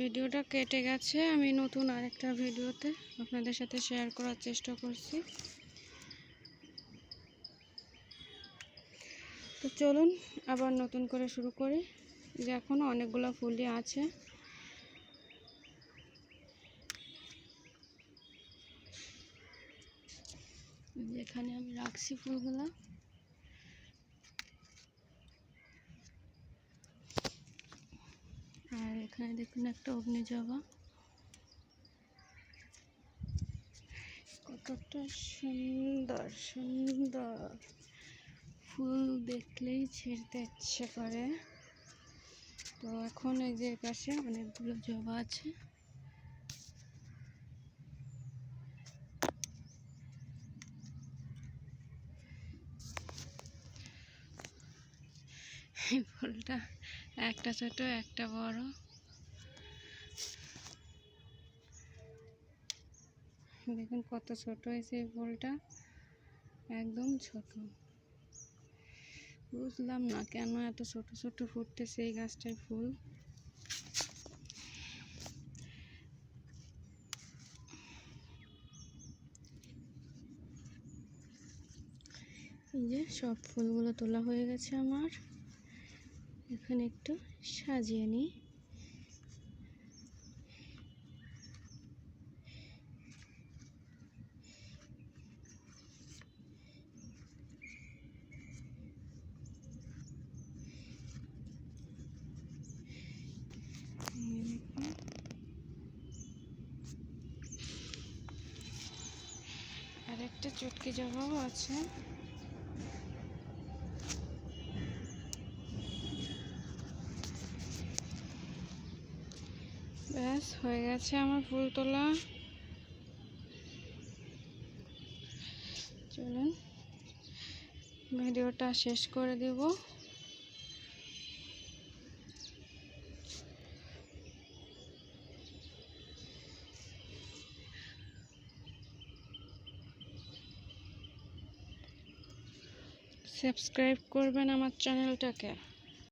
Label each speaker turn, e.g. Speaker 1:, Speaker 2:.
Speaker 1: ভিডিওটা কেটে গেছে। আমি নতুন আরেকটা ভিডিওতে আপনাদের সাথে শেয়ার করার চেষ্টা করছি। তো চলুন, আবার নতুন করে শুরু করি। যে এখনও অনেকগুলো ফুলই আছে। যেখানে আমি রাখছি ফুলগুলা। এখানে দেখুন একটা অগ্নি জবা কতটা সুন্দর সুন্দর। ফুল দেখলেই ছেড়তে ইচ্ছে করে। তো এখন এই যে পাশে অনেকগুলো জবা আছে। ফুলটা একটা ছোট, একটা বড়। দেখুন কত ছোট হয়েছে এই ফুলটা। একদম ছোট। বুঝলাম না কেন এত ছোট ছোট ফুটতেছে এই গাছটায় ফুল। এই যে সব ফুলগুলো তোলা হয়ে গেছে আমার। এখানে একটু সাজিয়ে নিই। আর একটা চটকি জবাও আছে। ব্যাস, হয়ে গেছে আমার ফুল তোলা। চলুন, ভিডিওটা শেষ করে দেব। সাবস্ক্রাইব করবেন আমার চ্যানেলটাকে।